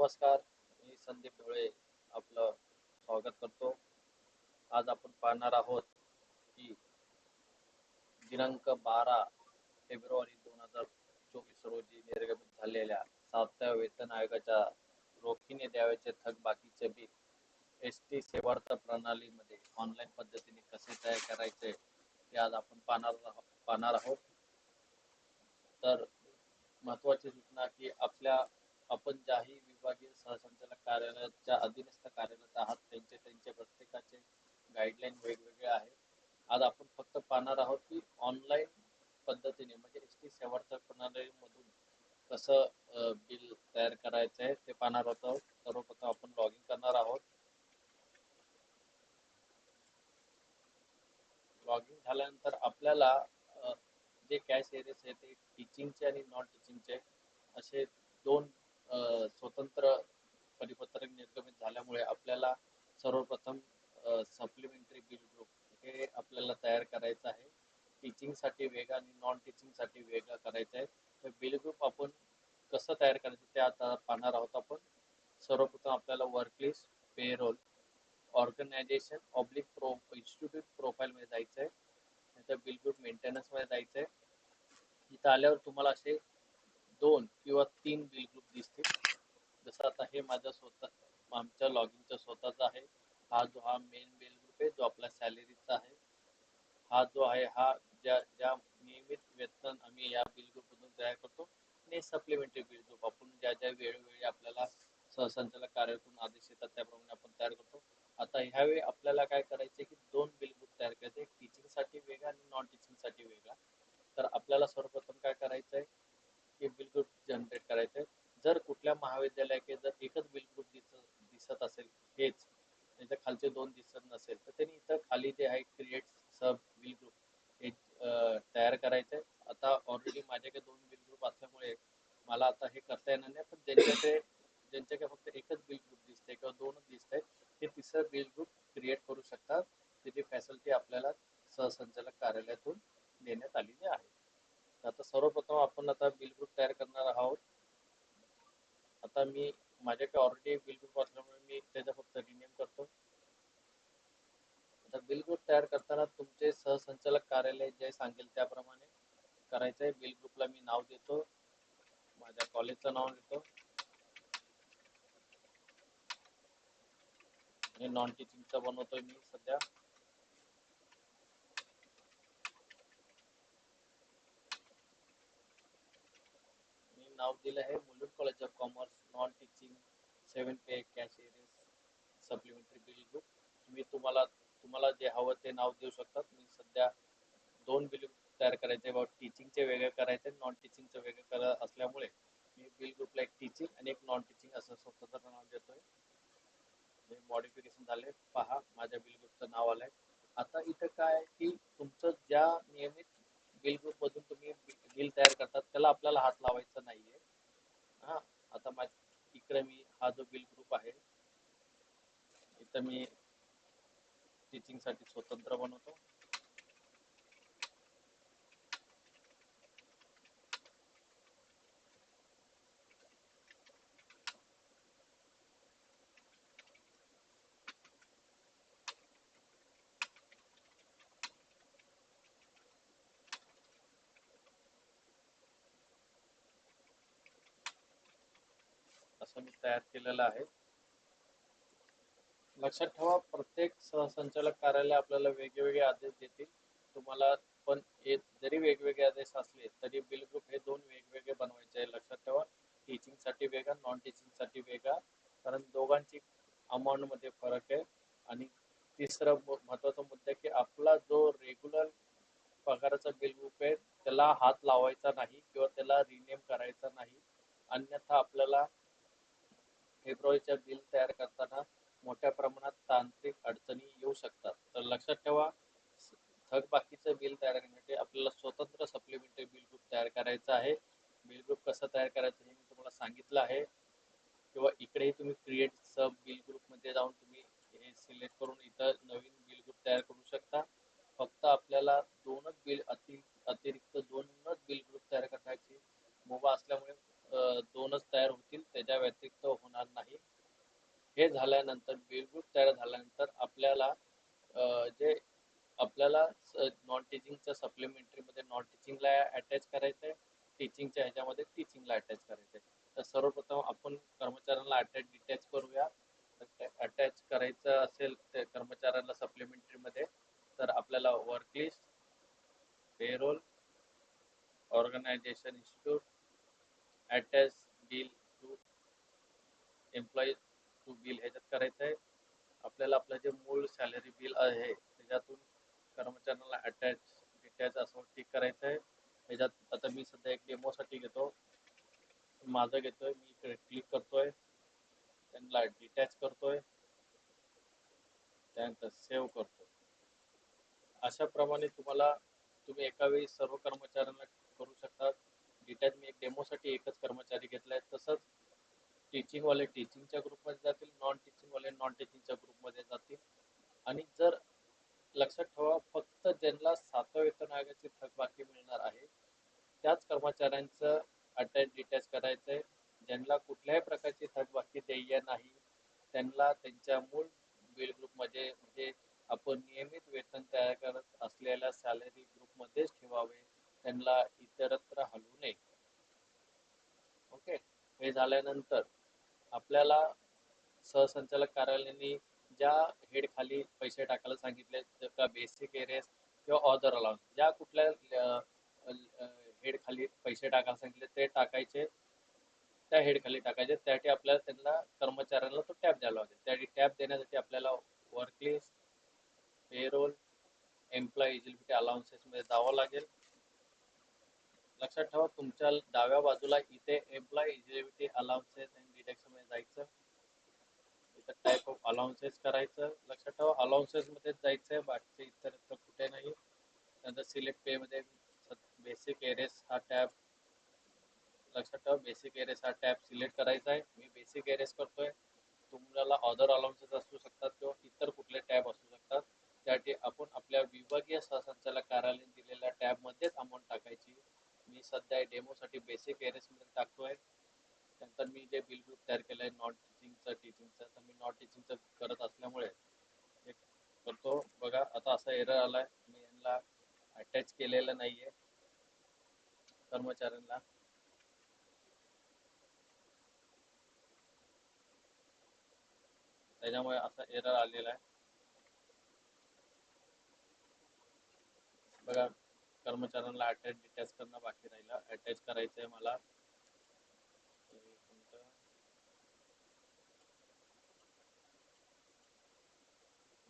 नमस्कार मी संदीप ढोळे आपलं स्वागत करतो. आज आपण पाहणार आहोत की दिनांक बारा फेब्रुवारी दोन हजार चोवीस रोजी निर्गमित झालेल्या सातव्या वेतन आयोगाच्या रोखीने द्यावयाचे थकबाकीचे बिल एस टी सेवार्थ प्रणालीमध्ये ऑनलाईन पद्धतीने कसे तयार करायचे हे आज आपण पाहणार पाहणार आहोत. तर महत्वाची सूचना की आपल्या आपण ज्याही विभागीय सहसंचालक कार्यालयाच्या अधीनस्थ कार्यरत आहात. त्यांचे त्यांचे प्रत्येकाचे गाईडलाईन वेगवेगळे आहेत. आज आपण फक्त पाहणार आहोत की ऑनलाईन पद्धतीने म्हणजे एस टी सेवार्थ प्रणालीमधून कसं बिल तयार करायचं आहे ते पाहणार आहोत. सर्वप्रथम आपण लॉग इन करणार आहोत. लॉग इन झाल्यानंतर आपल्याला जे कॅश एरियस आहे ते टीचिंगचे आणि नॉन टीचिंगचे असे दोन स्वतंत्र परिपत्रक निर्गमित झाल्यामुळे आपल्याला सर्वप्रथम सप्लिमेंटरी बिल ग्रुप हे आपल्याला तयार करायचं आहे. टीचिंगसाठी वेगळा आणि नॉन टीचिंगसाठी वेगळा करायचं आहे तर बिल ग्रुप आपण कसं तयार करायचं ते आता पाहणार आहोत आपण. सर्वप्रथम आपल्याला work list payroll organisation oblique pro institute प्रोफाईलमध्ये जायचं आहे नंतर बिल ग्रुप मेंटेनन्समध्ये जायचं आहे इथं आल्यावर तुम्हाला असे दोन किंवा तीन बिल ग्रुप दिसतील जसं आता हे माझं स्वतः आमच्या लॉगिनचा स्वतःचा आहे हा जो हा मेन बिल ग्रुप आहे जो आपला सॅलरीचा आहे हा जो आहे हा ज्या ज्या नियमित वेतन आम्ही या बिल ग्रुपमधून तयार करतो आणि सप्लिमेंटरी बिल ग्रुप आपण ज्या ज्या वेळोवेळी आपल्याला सहसंचालक कार्यक्रम आदेश येतात त्याप्रमाणे आपण तयार करतो. आता ह्यावेळी आपल्याला काय करायचे की दोन बिल ग्रुप तयार करायचे टीचिंगसाठी वेगळा आणि नॉन टीचिंगसाठी वेगळा. तर आपल्याला सर्वप्रथम काय करायचं आहे की बिल ग्रुप जनरेट करायचं आहे जर कुठल्या महाविद्यालयाचे जर एकच बिल ग्रुप दिसत दिसत असेल हेच त्याच्या खालचे दोन दिसत नसेल तर त्यांनी इथं खाली जे आहे क्रिएट असा बिल ग्रुप हे तयार करायचं आहे आता ऑलरेडी माझ्याकडे दोन बिल ग्रुप असल्यामुळे मला आता हे करता येणार नाही पण ज्यांच्याकडे ज्यांच्याकडे फक्त एकच बिल ग्रुप दिसते किंवा दोनच दिसत आहेत ते तिसरं बिल ग्रुप क्रिएट करू शकतात त्याची फॅसिलिटी आपल्याला सहसंचालक कार्यालयातून देण्यात आलेली आहे तर आता सर्वप्रथम आपण आता बिल ग्रुप तयार करणार आहोत आता मी माझ्याकडे ऑलरेडी बिल ग्रुप असल्यामुळे मी त्याचा फक्त रिनेम करतो आता बिल ग्रुप तयार करताना तुमचे सहसंचालक कार्यालय जे सांगेल त्याप्रमाणे करायचं आहे बिल ग्रुपला मी नाव देतो माझ्या नाव देतो हे नॉन टीचिंगचा बनवतोय मी सध्या. मी नाव दिलं आहे Mulund college of commerce non teaching seven pay cash arrears supplementary bill group तुम्ही तुम्हाला तुम्हाला जे हवं ते नाव देऊ शकतात. मी सध्या दोन बिल तयार करायचे टीचिंगचे वेगळे करायचे नॉन टीचिंगचं वेगळं करत असल्यामुळे. मी बिल ग्रुप एक टीचिंग आणि एक नॉन टीचिंग असं स्वतंत्र नाव देतोय. मॉडिफिकेशन झाले. पहा माझ्या बिल ग्रुपचं नाव आलंय. आता इथं काय आहे की तुमचं ज्या नियमित बिल ग्रुप मधून तुम्ही बिल तयार करतात त्याला आपल्याला हात लावायचा नाहीये. हा आता माझ इकडे मी हा जो बिल ग्रुप आहे इथं मी टीचिंगसाठी स्वतंत्र बनवतो. असं मी तयार केलेलं आहे. लक्षात ठेवा प्रत्येक सहसंचालक कार्यालय आपल्याला वेगवेगळे आदेश देतील. तुम्हाला पण जरी वेगवेगळे आदेश असले तरी बिल ग्रुप हे दोन वेगवेगळे बनवायचे आहे. लक्षात ठेवा टीचिंगसाठी वेगळा नॉन टीचिंगसाठी वेगळा. कारण दोघांची अमाऊंटमध्ये फरक आहे. आणि तिसरा महत्त्वाचा मुद्दा की आपला जो रेग्युलर पगाराचा बिल ग्रुप आहे त्याला हात लावायचा नाही किंवा त्याला रिनेम करायचा नाही. अन्यथा आपल्याला फेब्रुवारीच्या बिल तयार करताना मोठ्या प्रमाणात तांत्रिक अडचणी येऊ शकतात. तर लक्षात ठेवा थकबाकीचं बिल तयार करण्यासाठी म्हणजे आपल्याला स्वतंत्र सप्लिमेंटरी बिल ग्रुप तयार करायचं आहे. बिल ग्रुप कसं तयार करायचं हे मी तुम्हाला सांगितलं आहे. किंवा इकडेही तुम्ही क्रिएट सब बिल ग्रुपमध्ये जाऊन तुम्ही हे सिलेक्ट करून इथं नवीन बिल ग्रुप तयार करू शकता. फक्त आपल्याला दोनच बिल अति अतिरिक्त दोनच बिल ग्रुप तयार करण्याची मुभा असल्यामुळे दोनच तयार झाल्यानंतर बिल तयार झाल्यानंतर आपल्याला जे आपल्याला नॉन टीचिंगच्या सप्लिमेंटरी मध्ये नॉन टीचिंगला अटॅच करायचं आहे टीचिंगच्या ह्याच्यामध्ये टीचिंगला अटॅच करायचं आहे तर सर्वप्रथम आपण कर्मचाऱ्यांना अटॅच डिटॅच करूया. अटॅच करायचं असेल तर कर्मचाऱ्यांना सप्लिमेंटरी मध्ये तर आपल्याला work list payroll organisation institute attach bill to employees to bill ह्याच्यात करायचं आहे आपल्याला आपलं जे मूळ सॅलरी बिल आहे त्याच्यातून कर्मचाऱ्यांना अटॅच डिटॅच असं टिक करायचं आहे ह्याच्यात आता मी सध्या एक डेमोसाठी घेतो. माझं घेतोय मी इकडे क्लिक करतोय. त्यांना डिटॅच करतोय. त्यानंतर सेव्ह करतो अशा प्रमाणे तुम्हाला तुम्ही एका वेळी सर्व कर्मचाऱ्यांना करू शकता. डिटॅच मी एक डेमोसाठी एकच कर्मचारी घेतलाय. तसंच टीचिंग वाले टीचिंगच्या ग्रुपमध्ये जातील नॉन टीचिंग वाले नॉन टीचिंगच्या ग्रुपमध्ये जातील. आणि जर लक्षात ठेवा फक्त ज्यांना सातव्या वेतन आयोगाची थकबाकी मिळणार आहे त्याच कर्मचाऱ्यांचं अटॅच डिटॅच करायचं आहे ज्यांना कुठल्याही प्रकारची थकबाकी देय नाही त्यांना त्यांच्या मूळ बिल ग्रुपमध्ये म्हणजे आपण नियमित वेतन तयार करत असलेल्या सॅलरी ग्रुपमध्येच ठेवावे. त्यांना इतरत्र हलवू नये. ओके हे झाल्यानंतर आपल्याला सहसंचालक कार्यालयाने ज्या हेड खाली पैसे टाकायला सांगितले जर का बेसिक एरियस किंवा ऑदर अलाउन्स ज्या कुठल्या हेड खाली पैसे टाकायला सांगितले ते टाकायचे त्या हेड खाली टाकायचे त्यासाठी आपल्याला त्यांना कर्मचाऱ्यांना तो टॅप द्यावा लागेल त्यासाठी टॅप देण्यासाठी आपल्याला work list payroll employee eligibility allowances मध्ये जावं लागेल. लक्षात ठेवा तुमच्या डाव्या बाजूला इथे employee eligibility allowances and deduction जायचं. इथं टाईप ऑफ अलाउन्सेस करायचं. लक्षात ठेवा अलाउन्सेस मध्ये जायचंय. बाकीचे इतर कुठे नाही. नंतर सिलेक्ट पे मध्ये बेसिक एरेस हा टॅब लक्षात ठेवा बेसिक एरेस हा टॅब सिलेक्ट करायचा आहे. मी बेसिक एरेस करतोय. तुम्हाला अदर अलाउन्सेस असू शकतात किंवा इतर कुठले टॅब असू शकतात. त्यासाठी आपण आपल्या विभागीय सहसंचालक कार्यालयाने दिलेल्या टॅब मध्येच अमाऊंट टाकायची. मी सध्या डेमोसाठी बेसिक एरेसमध्ये टाकतोय. नंतर मी जे बिल ग्रुप तयार केलं आहे नॉन टीचिंगचं टीचिंगचं तर मी नॉन टीचिंगचं करत असल्यामुळे एक करतो. बघा आता असा एरर आलाय. मी यांना अटॅच केलेलं नाहीये. कर्मचाऱ्यांना. त्याच्यामुळे असा एरर आलेला आहे बघा कर्मचाऱ्यांना अटॅच डिटॅच करणं बाकी राहिलं. अटॅच करायचंय मला.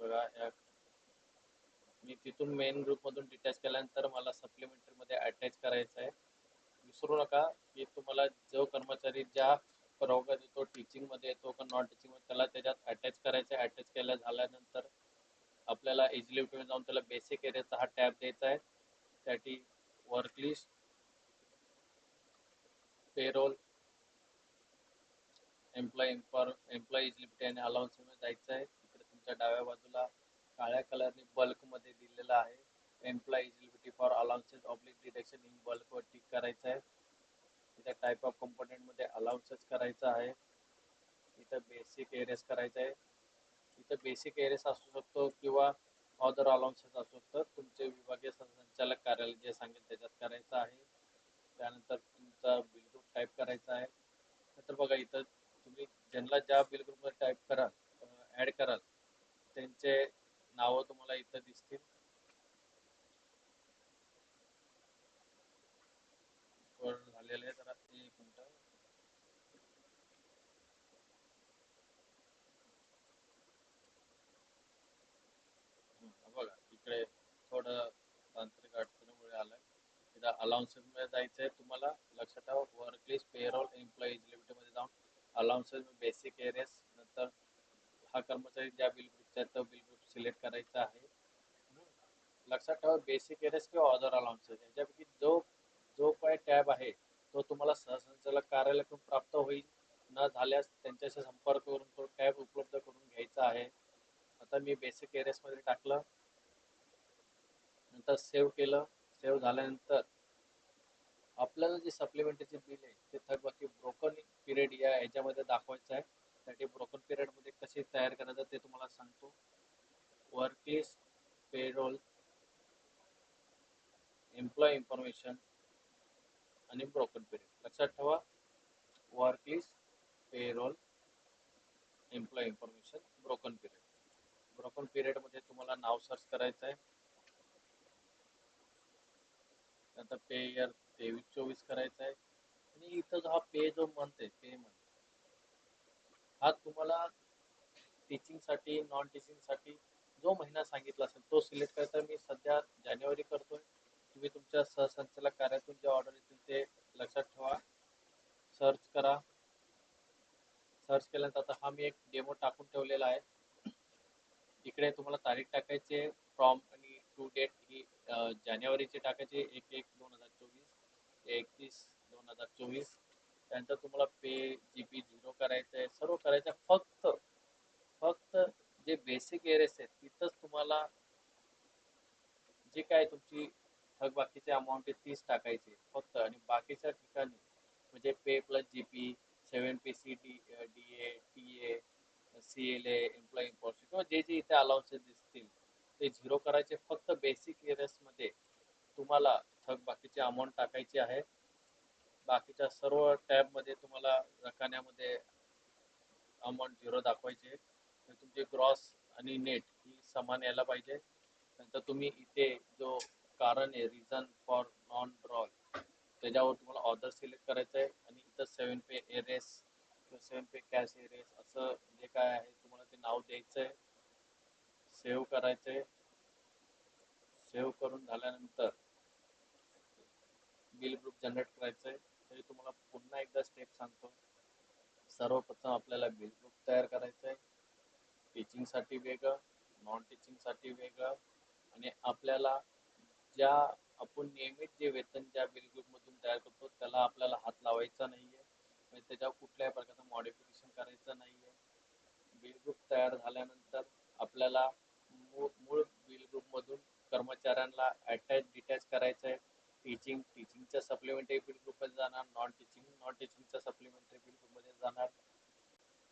बघा मी तिथून मेन ग्रुप मधून डिटॅच केल्यानंतर मला सप्लिमेंटरी मध्ये अटॅच करायचं आहे. विसरू नका की तुम्हाला जो कर्मचारी ज्या प्रवर्गात येतो टीचिंगमध्ये येतो का नॉन टीचिंगमध्ये त्याला त्याच्यात अटॅच करायचं आहे. अटॅच केल्या झाल्यानंतर आपल्याला इजिलिबिलिटी मध्ये जाऊन त्याला बेसिक एरियाचा हा टॅब द्यायचा आहे. त्यासाठी work list payroll employee employee eligibility आणि अलाउन्स जायचं आहे. इकडे डाव्या बाजूला काळ्या कलरने बल्कमध्ये दिलेलं आहे. Employee eligibility for allowances oblique deduction in bulk वर टिक करायचं आहे. इथं टाईप ऑफ कंपोनेंटमध्ये अलाउन्सेस करायचं आहे. इथं बेसिक एरियस करायचं आहे. इथं बेसिक एरियस असू शकतो किंवा ऑदर अलाउन्सेस असू शकतो तुमचे विभागीय संचालक कार्यालय जे सांगेल त्याच्यात करायचं आहे. त्यानंतर तुमचा बिल ग्रुप टाईप करायचा आहे. नंतर बघा इथं तुम्ही ज्यांना ज्या बिल ग्रुपमध्ये टाईप कराल ॲड कराल त्यांचे नावं तुम्हाला इथं दिसतील. झालेले आहे एक मिनिट. बघा इकडे थोडं तांत्रिक अडचणीमुळे आलंय. इथं अलाउन्सेस मध्ये जायचंय तुम्हाला. लक्षात ठेवा वर्क लिस्ट पेरोल एम्प्लॉईज लिमिटेडमध्ये जाऊन अलाउन्सेस बेसिक एरियस नंतर हा कर्मचारी ज्या बिल त्याचं आहे सिलेक्ट करायचा आहे. लक्षात ठेवा बेसिक एरियस किंवा ऑदर अलाउन्सेस याच्यापैकी जो जो काय टॅब आहे तो तुम्हाला सहसंचालक कार्यालयातून प्राप्त होईल. न झाल्यास त्यांच्याशी संपर्क करून तो टॅब उपलब्ध करून घ्यायचा आहे. आता मी बेसिक एरियासमध्ये टाकलं. नंतर सेव्ह केलं. सेव्ह झाल्यानंतर आपल्याला जे सप्लिमेंटरीचे बिल आहे ते थकबाकी ब्रोकन पिरियड या ह्याच्यामध्ये दाखवायचं आहे. त्यासाठी ब्रोकन पिरियडमध्ये कसे तयार करायचं ते तुम्हाला सांगतो. Work list payroll employee information आणि ब्रोकन पिरियड लक्षात ठेवा work payroll employee information broken period broken पिरियडमध्ये तुम्हाला नाव सर्च करायचं आहे नंतर पे इयर तेवीस चोवीस करायचं आहे आणि इथं जो हा पे जो म्हणते पे म्हणते हा तुम्हाला टीचिंगसाठी नॉन टीचिंगसाठी जो महिना सांगितला असेल तो सिलेक्ट करायचा मी सध्या जानेवारी करतोय. तुम्ही तुमच्या सहसंचालक कार्यातून जे ऑर्डर येतील ते लक्षात ठेवा. सर्च करा. सर्च केल्यानंतर आता हा मी एक डेमो टाकून ठेवलेला आहे. इकडे तुम्हाला तारीख टाकायची फ्रॉम आणि टू डेट ही जानेवारीचे जानेवारीची टाकायची एक एक दोन हजार चोवीस. एकतीस दोन हजार चोवीस. त्यानंतर तुम्हाला पे जीपी झिरो करायचं आहे सर्व करायचं आहे फक्त फक्त जे बेसिक एरियस आहेत तिथंच तुम्हाला जे काय तुमची थकबाकीची अमाऊंट आहे तीच टाकायची फक्त आणि बाकीच्या ठिकाणी म्हणजे pay plus G P seven P C D D A T A C L A employee इम्पॉर्शन किंवा जे जे इथे अलाउन्सेस दिसतील ते झिरो करायचे. फक्त बेसिक एरियसमध्ये तुम्हाला थकबाकीची अमाऊंट टाकायची आहे. बाकीच्या सर्व टॅबमध्ये तुम्हाला रकान्यामध्ये अमाऊंट झिरो दाखवायचे. तर तुमचे ग्रॉस आणि नेट ही समान यायला पाहिजे. नंतर तुम्ही इथे जो कारण आहे रिझन फॉर नॉन ड्रॉल त्याच्यावर तुम्हाला ऑर्डर सिलेक्ट करायचं आहे आणि इथं सेवन पे एरेस किंवा सेवन पे कॅश एरेस असं जे काय आहे तुम्हाला ते नाव द्यायचं आहे सेव्ह करायचं आहे सेव्ह करून झाल्यानंतर बिल ग्रुप जनरेट करायचं आहे तरी तुम्हाला पुन्हा एकदा स्टेप सांगतो. सर्वप्रथम आपल्याला बिल ग्रुप तयार करायचं आहे टीचिंगसाठी वेगळं नॉन टीचिंगसाठी वेगळं आणि आपल्याला ज्या आपण नियमित जे वेतन ज्या बिल ग्रुपमधून तयार करतो त्याला आपल्याला हात लावायचा नाहीये. म्हणजे त्याच्यावर कुठल्याही प्रकारचं मॉडिफिकेशन करायचं नाहीये. बिल ग्रुप तयार झाल्यानंतर आपल्याला मूळ मूळ बिल ग्रुपमधून कर्मचाऱ्यांना अटॅच डिटॅच करायचं आहे टीचिंग टीचिंगच्या सप्लिमेंटरी बिल ग्रुपमध्ये जाणार नॉन टीचिंग नॉन टीचिंगच्या सप्लिमेंटरी बिल ग्रुपमध्ये जाणार.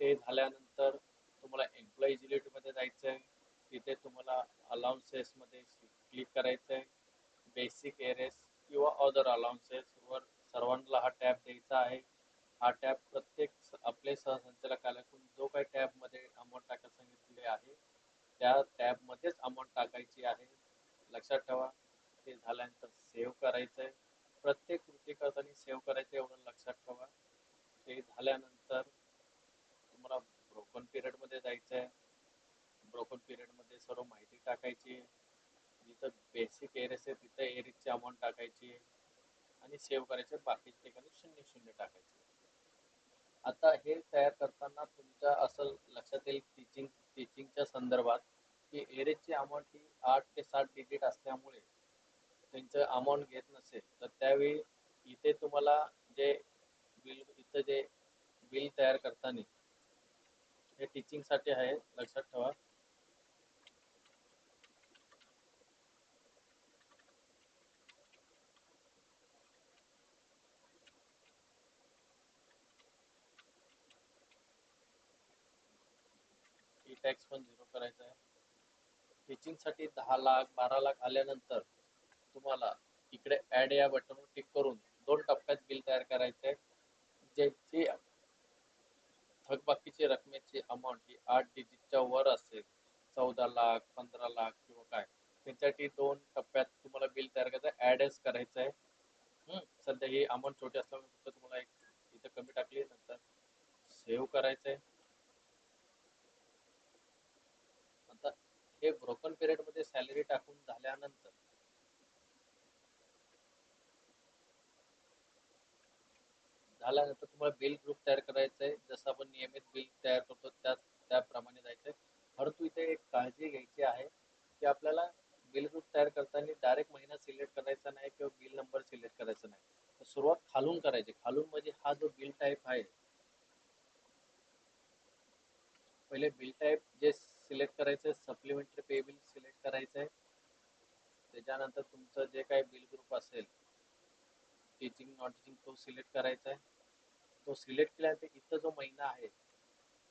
ते झाल्यानंतर तुम्हाला एम्प्लॉई मध्ये जायचं आहे तिथे तुम्हाला अलाउन्सेसमध्ये क्लिक करायचं आहे बेसिक एरेस किंवा अदर अलाउन्सेस वर सर्वांना हा टॅब द्यायचा आहे. हा टॅब प्रत्येक आपले आपले सहसंचालकालयातून जो काही टॅबमध्ये अमाऊंट टाकायला सांगितले आहे त्या टॅबमध्येच अमाऊंट टाकायची आहे. लक्षात ठेवा. ते झाल्यानंतर सेव्ह करायचंय. प्रत्येक कृती करताना सेव्ह करायचं एवढं लक्षात ठेवा. ते झाल्यानंतर तुम्हाला ब्रोकन पिरियडमध्ये जायचं आहे ब्रोकन पिरियडमध्ये सर्व माहिती टाकायची. जिथं बेसिक एरिस आहे तिथं एरिसची अमाऊंट टाकायची. आणि सेव्ह करायचे. बाकीच्या ठिकाणी शून्य शून्य टाकायचे. आता हे तयार करताना तुमच्या असं लक्षात येईल टीचिंग टीचिंगच्या संदर्भात की एरियसची अमाऊंट ही आठ ते सात डिजिट असल्यामुळे त्यांचं अमाऊंट घेत नसेल तर त्यावेळी इथे तुम्हाला जे बिल इथं जे बिल तयार करताना हे टीचिंगसाठी आहे लक्षात ठेवा. टॅक्स पण झिरो करायचा आहे. टीचिंगसाठी दहा लाख बारा लाख आल्यानंतर तुम्हाला इकडे ऍड या बटनवर क्लिक करून दोन टप्प्यात बिल तयार करायचे आहे ज्याची थकबाकीची रकमेची अमाऊंट ही आठ डिजिटच्या वर असेल चौदा लाख पंधरा लाख किंवा काय त्याच्यासाठी दोन टप्प्यात तुम्हाला बिल तयार करायचं ऍडच करायचं आहे. हम्म, सध्या ही अमाऊंट छोटी असल्यामुळे फक्त तुम्हाला एक इथं कमी टाकली नंतर सेव्ह करायचं आहे. आता हे ब्रोकन पिरियडमध्ये सॅलरी टाकून झाल्यानंतर झाल्यानंतर तुम्हाला बिल ग्रुप तयार करायचंय. आहे जसं आपण नियमित बिल तयार करतो त्या त्याप्रमाणे जायचं आहे परंतु इथे एक काळजी घ्यायची आहे की आपल्याला बिल ग्रुप तयार करताना डायरेक्ट महिना सिलेक्ट करायचा नाही किंवा बिल नंबर सिलेक्ट करायचा नाही. तर सुरुवात खालून करायची. खालून म्हणजे हा जो बिल टाईप आहे पहिले बिल टाईप जे सिलेक्ट करायचं आहे सप्लिमेंटरी पे बिल सिलेक्ट करायचं आहे त्याच्यानंतर तुमचं जे काही बिल ग्रुप असेल टीचिंग नॉन टीचिंग तो सिलेक्ट करायचा आहे तो सिलेक्ट केल्यानंतर इथं जो महिना आहे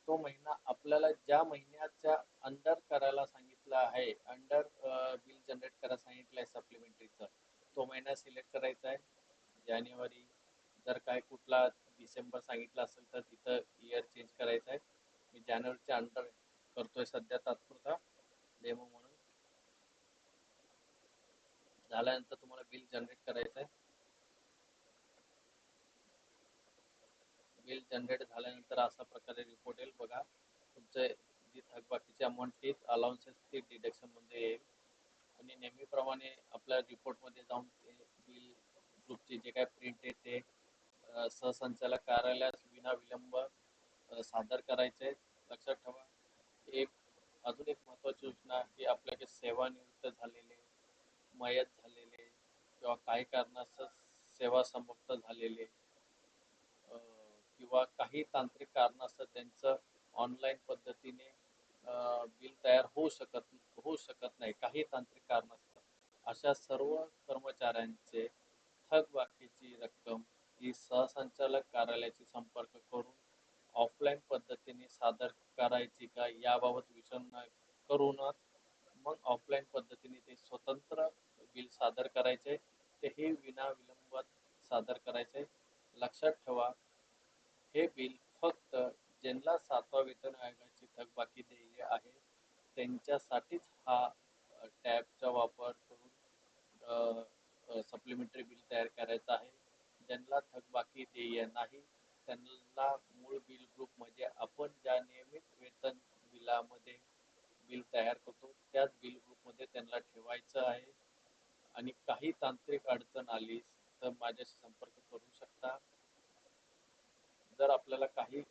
तो महिना आपल्याला ज्या महिन्याच्या अंडर करायला सांगितलं आहे अंडर बिल जनरेट करायला सांगितलं आहे सप्लिमेंटरीचं तो महिना सिलेक्ट करायचा आहे. जानेवारी जर काय कुठला डिसेंबर सांगितला असेल तर तिथं इयर चेंज करायचं आहे. मी जानेवारीच्या अंडर करतोय सध्या तात्पुरता डेमो म्हणून. झाल्यानंतर तुम्हाला बिल जनरेट करायचं आहे. बिल जनरेट झाल्यानंतर अशा प्रकारे रिपोर्ट येईल. बघा तुमचे जी थकबाकीची अमाऊंट ती अलाउन्सेस ती डिडक्शनमध्ये येईल. आणि नेहमीप्रमाणे आपल्या रिपोर्टमध्ये जाऊन ते बिल ग्रुपची जे काय प्रिंट येते ते सहसंचालक कार्यालयास विना विलंब सादर करायचे लक्षात ठेवा एक अजून एक महत्वाची सूचना की आपल्याकडे सेवानिवृत्त झालेले मयत झालेले किंवा काही कारणास्तव सेवा समाप्त झालेले किंवा काही तांत्रिक कारणास्तव त्यांचं ऑनलाईन पद्धतीने बिल तयार होऊ शकत होऊ शकत नाही. काही तांत्रिक कारणास्तव. अशा सर्व कर्मचाऱ्यांचे थकबाकीची रक्कम ही सहसंचालक कार्यालयाशी संपर्क करून ऑफलाईन पद्धतीने सादर करायची का याबाबत विचारणा करूनच मग ऑफलाईन पद्धतीने ते स्वतंत्र बिल सादर करायचे. तेही विना विलंबात सादर करायचे. लक्षात ठेवा हे बिल फक्त ज्यांना सातवा वेतन आयोगाची थकबाकी देय आहे त्यांच्यासाठीच हा टॅबचा वापर करून सप्लिमेंटरी बिल तयार करायचा आहे. ज्यांना थकबाकी देय नाही त्यांना मूळ बिल ग्रुप म्हणजे आपण ज्या नियमित वेतन बिलामध्ये बिल तयार करतो त्याच बिल ग्रुपमध्ये त्यांना ठेवायचं आहे. आणि काही तांत्रिक अडचण आली तर माझ्याशी संपर्क करू शकता. जर आपल्याला काही